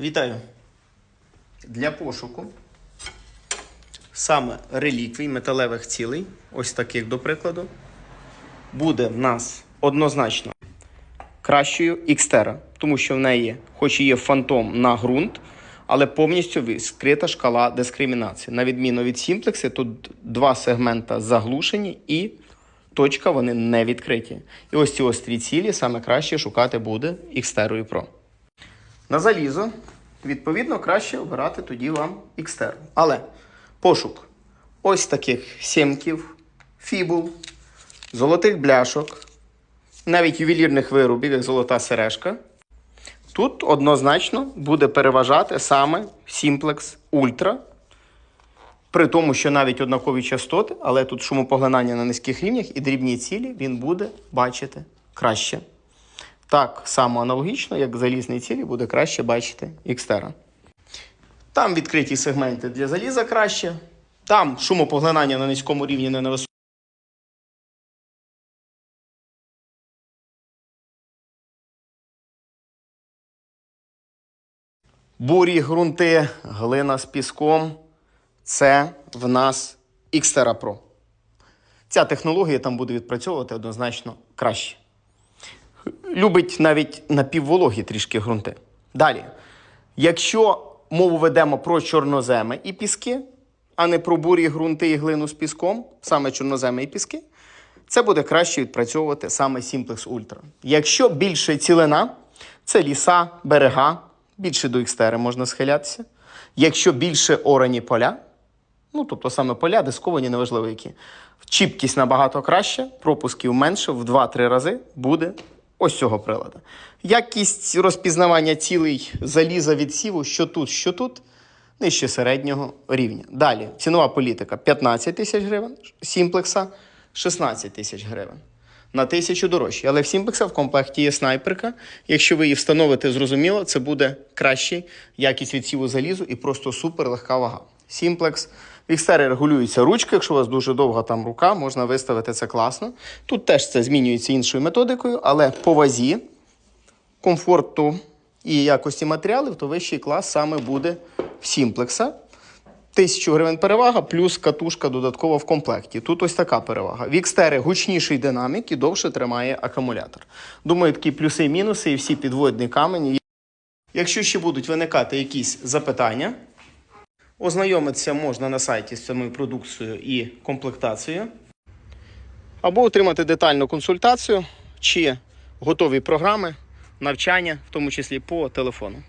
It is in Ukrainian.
Вітаю. Для пошуку саме реліквій металевих цілей, ось таких до прикладу, буде в нас однозначно кращою Xterra, тому що в неї, хоч і є фантом на ґрунт, але повністю відкрита шкала дискримінації. На відміну від Simplex, тут два сегмента заглушені і точка вони не відкриті. І ось ці острі цілі саме краще шукати буде Xterra Pro. На залізо, відповідно, краще обирати тоді вам Xterra. Але пошук ось таких сімків, фібул, золотих бляшок, навіть ювелірних виробів, як золота сережка. Тут однозначно буде переважати саме Simplex Ultra. При тому, що навіть однакові частоти, але тут шумопоглинання на низьких рівнях і дрібні цілі він буде бачити краще. Так само аналогічно, як залізні цілі, буде краще бачити Xterra. Там відкриті сегменти для заліза краще. Там шумопоглинання на низькому рівні не на високому. Бурі, ґрунти, глина з піском. Це в нас Xterra Pro. Ця технологія там буде відпрацьовувати однозначно краще. Любить навіть напіввологі трішки ґрунти. Далі. Якщо мову ведемо про чорноземи і піски, а не про бурі ґрунти і глину з піском, саме чорноземи і піски, це буде краще відпрацьовувати саме Simplex Ultra. Якщо більше цілина, це ліса, берега, більше до ікстери можна схилятися. Якщо більшеорані поля, ну тобто саме поля, дисковані, неважливо які. Чіпкість набагато краще, пропусків менше в 2-3 рази буде ось цього приладу. Якість розпізнавання цілей заліза від сіву, що тут, що тут, нижче середнього рівня. Далі, цінова політика 15 тисяч гривень, сімплекса 16 тисяч гривень. На тисячу дорожче. Але в Сімплекса в комплекті є снайперка. Якщо ви її встановите, зрозуміло, це буде кращий якість відсіву залізу і просто супер легка вага. Сімплекс. В Xterra регулюється ручка, якщо у вас дуже довга там рука, можна виставити це класно. Тут теж це змінюється іншою методикою, але по вазі, комфорту і якості матеріалів, то вищий клас саме буде в Сімплекса. 1000 гривень перевага, плюс катушка додаткова в комплекті. Тут ось така перевага. В Xterra гучніший динамік і довше тримає акумулятор. Думаю, такі плюси і мінуси і всі підводні камені. Якщо ще будуть виникати якісь запитання, ознайомитися можна на сайті з самою продукцією і комплектацією. Або отримати детальну консультацію чи готові програми навчання, в тому числі по телефону.